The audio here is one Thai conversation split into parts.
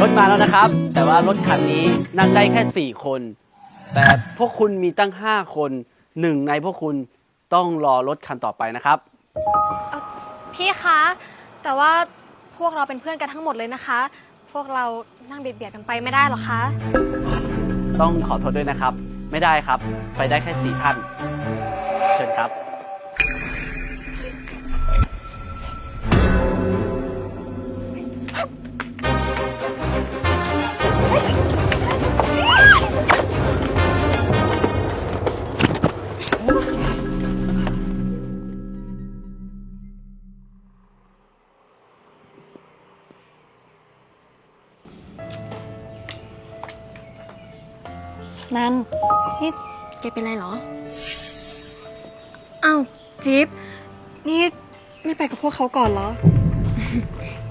รถมาแล้วนะครับ แต่ว่ารถคันนี้นั่งได้แค่ 4 คน แต่พวกคุณมีตั้ง 5 คนหนึ่งในพวกคุณต้องรอรถคันต่อไปนะครับ พี่คะ แต่ว่าพวกเราเป็นเพื่อนกันทั้งหมดเลยนะคะ พวกเรานั่งเบียดเบียดกันไปไม่ได้หรอคะ ต้องขอโทษด้วยนะครับ ไม่ได้ครับ ไปได้แค่4ท่าน เชิญครับ นันนี่แกเป็นไรเหรอ อ้าวจิ๊บนี่ไม่ไปกับพวกเขาก่อนเหรอ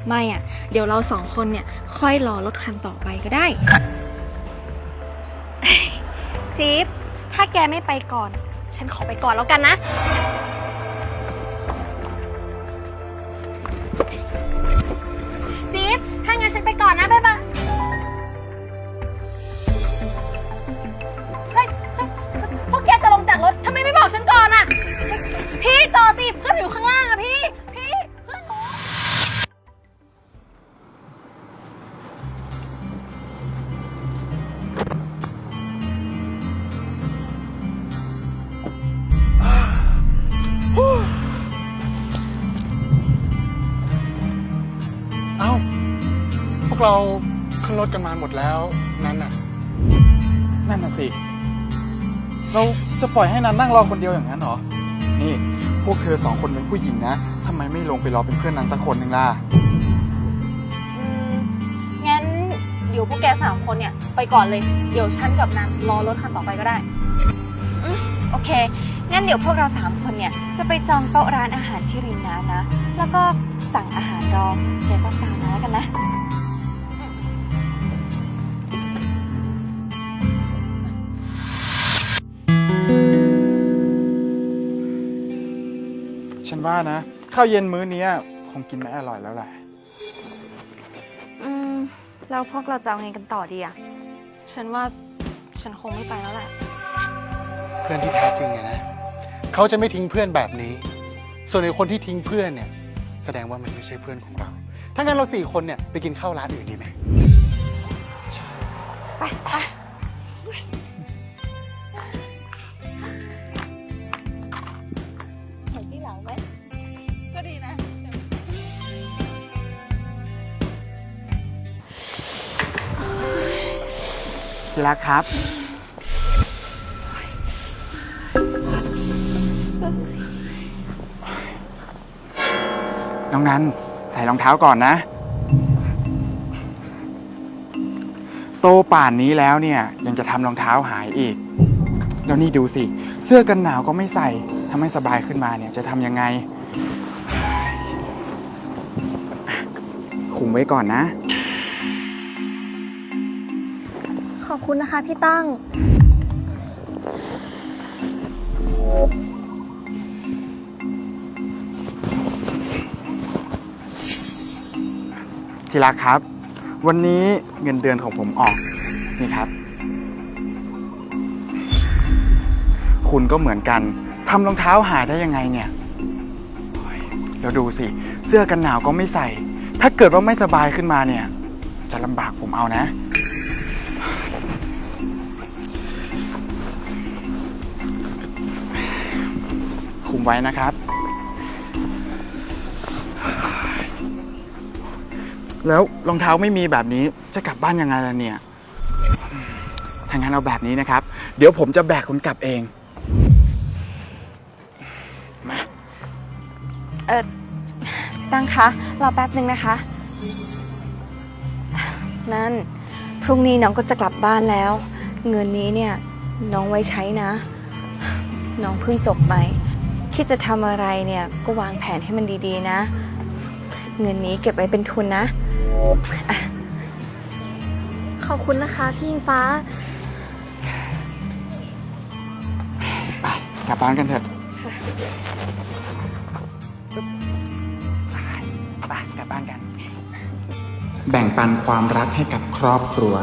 ไม่อะ เดี๋ยวเราสองคนเนี่ย ค่อยรอรถคันต่อไปก็ได้ จิ๊บถ้าแกไม่ไปก่อน ฉันขอไปก่อนแล้วกันนะ เราขึ้นรถกันมาหมดแล้วนั้นน่ะ นั่นน่ะสิ เราจะปล่อยให้นันนั่งรอคนเดียวอย่างนั้นเหรอ นี่พวกเธอสองคนเป็นผู้หญิงนะทำไมไม่ลงไปรอเป็นเพื่อนนันสักคนหนึ่งล่ะ อืมงั้นเดี๋ยวพวกแกสามคนเนี่ยไปก่อนเลย เดี๋ยวฉันกับนันรอรถคันต่อไปก็ได้โอเค งั้นเดี๋ยวพวกเราสามคนเนี่ยจะไปจองโต๊ะร้านอาหารที่ริมน้ำนะ แล้วก็สั่งอาหารรอ แกก็ตามมาแล้วกันนะ ว่านะ ข้าวเย็นมื้อเนี้ยคงกินไม่อร่อยแล้วแหละ อืมแล้วพวกเราจะเอาไงกันต่อดีอะฉันว่าฉันคงไม่ไปแล้วแหละ เพื่อนที่แท้จริงเนี่ยนะ เขาจะไม่ทิ้งเพื่อนแบบนี้ ส่วนในคนที่ทิ้งเพื่อนเนี่ย แสดงว่ามันไม่ใช่เพื่อนของเรา ถ้างั้นเราสี่คนเนี่ยไปกินข้าวร้านอื่นดีไหมเชิรักครับ น้องนันใส่รองเท้าก่อนนะ โตป่านนี้แล้วเนี่ย ยังจะทำรองเท้าหายอีก แล้วนี่ดูสิ เสื้อกันหนาวก็ไม่ใส่ทำให้สบายขึ้นมาเนี่ยจะทำยังไง คุมไว้ก่อนนะ อบคุณนะคะพี่ตั้ง ที่รักครับ วันนี้เงินเดือนของผมออกนี่ครับ คุณก็เหมือนกันทำรองเท้าหายได้ยังไงเนี่ยโอ้ยแล้วดูสิ เสื้อกันหนาวก็ไม่ใส่ ถ้าเกิดว่าไม่สบายขึ้นมาเนี่ย จะลำบากผมเอานะ คุมไว้นะครับ แล้วรองเท้าไม่มีแบบนี้จะกลับบ้านยังไงล่ะเนี่ยถ้างั้นเอาแบบนี้นะครับ เดี๋ยวผมจะแบกคุณกลับเองมาเออตั้งคะรอแป๊บหนึ่งนะคะ นั่น พรุ่งนี้น้องก็จะกลับบ้านแล้ว เงินนี้เนี่ยน้องไว้ใช้นะ น้องเพิ่งจบไป คิดจะทำอะไรเนี่ยก็วางแผนให้มันดีๆนะ เงินนี้เก็บไว้เป็นทุนนะขอบคุณนะคะพี่อิงฟ้ากลับบ้านกันเถอะไปกลับบ้านกัน แบ่งปันความรักให้กับครอบครัว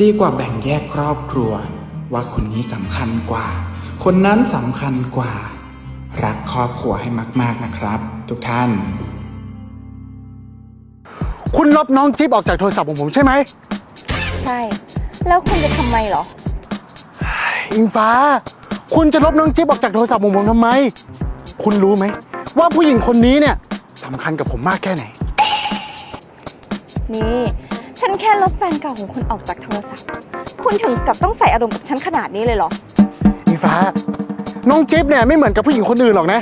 ดีกว่าแบ่งแยกครอบครัว ว่าคนนี้สำคัญกว่า คนนั้นสำคัญกว่า รักครอบครัวให้มาก ๆนะครับ ทุกท่าน คุณลบน้องจิ๊บออกจากโทรศัพท์ของผมใช่ไหมใช่ แล้วคุณจะทำไมเหรอ อิงฟ้า คุณจะลบน้องจิ๊บออกจากโทรศัพท์ของผมทำไม คุณรู้ไหม ว่าผู้หญิงคนนี้เนี่ยสำคัญกับผมมากแค่ไหน นี่ ฉันแค่ลบแฟนเก่าของคุณออกจากโทรศัพท์ คุณถึงกับต้องใส่อารมณ์กับฉันขนาดนี้เลยเหรอ อิงฟ้า น้องจิ๊บเนี่ยไม่เหมือนกับผู้หญิงคนอื่นหรอกนะ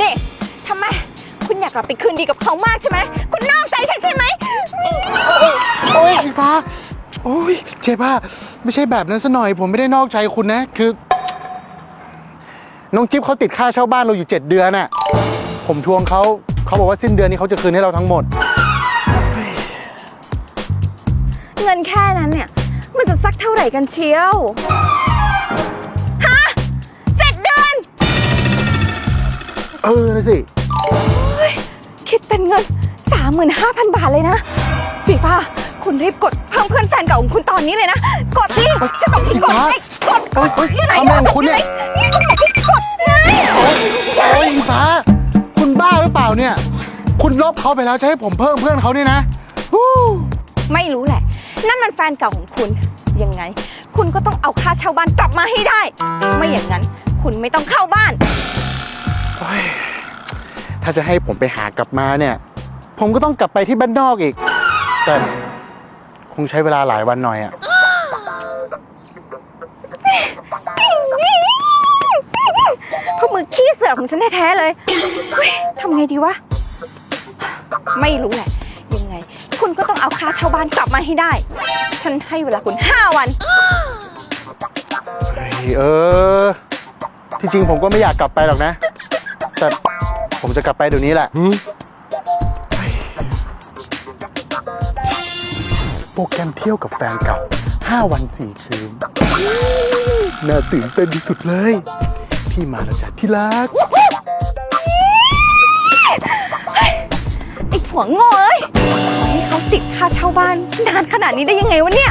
นี่ทำไม คุณอยากกลับไปคืนดีกับเขามากใช่ไหม คุณนอกใจฉันใช่ไหม โอ้ยอิงฟ้า โอ้ยเจ็บอะไม่ใช่แบบนั้นซะหน่อย ผมไม่ได้นอกใจคุณนะ คือ น้องจิ๊บเขาติดค่าเช่าบ้านเราอยู่ 7 เดือนน่ะ ผมทวงเขาเขาบอกว่าสิ้นเดือนนี้เขาจะคืนให้เราทั้งหมด เงินแค่นั้นเนี่ย มันจะสักเท่าไหร่กันเชียว ฮะเจ็ดเดือน เออนะสิคิดเป็นเงิน 35,000 บาทเลยนะฟีฟ้าคุณรีบกดเพิ่มเพื่อนแฟนเก่าของคุณตอนนี้เลยนะ กดสิฉันบอกให้กดไงกดกดเอ้ยเอ้ยอยู่ไหนทำอะไรของคุณเนี่ย นี่ฉันบอกให้กดไงโอ้ยโอ้ยอิงฟ้า คุณบ้าหรือเปล่าเนี่ย คุณลบเขาไปแล้วจะให้ผมเพิ่มเพื่อนเขาเนี่ยนะฮู้ไม่รู้แหละ นั่นมันแฟนเก่าของคุณ ยังไง คุณก็ต้องเอาค่าเช่าบ้านกลับมาให้ได้ ไม่อย่างนั้น คุณไม่ต้องเข้าบ้าน โอ้ยถ้าจะให้ผมไปหากลับมาเนี่ย ผมก็ต้องกลับไปที่บ้านนอกอีก แต่คงใช้เวลาหลายวันหน่อยอะเพราะมือขี้เสือของฉันแท้ๆเลยเฮ้ยทำไงดีวะ ไม่รู้แหละยังไงคุณ ก็ต้องเอาค่าเช่าบ้านกลับมาให้ได้ ฉันให้เวลาคุณ5วัน เฮ้ยเออ ที่จริงผมก็ไม่อยากกลับไปหรอกนะ แต่ผมจะกลับไปเดี๋ยวนี้แหละเฮ้ยโปรแกรมเที่ยวกับแฟนเก่า 5 วัน 4 คืน น่าตื่นเต้นที่สุดเลยที่มาแล้วจ้ะที่รัก ไอ้ผัวโง่เอ้ยให้เขา ติดค่าเช่าบ้านนานขนาดนี้ได้ยังไงวะเนี่ย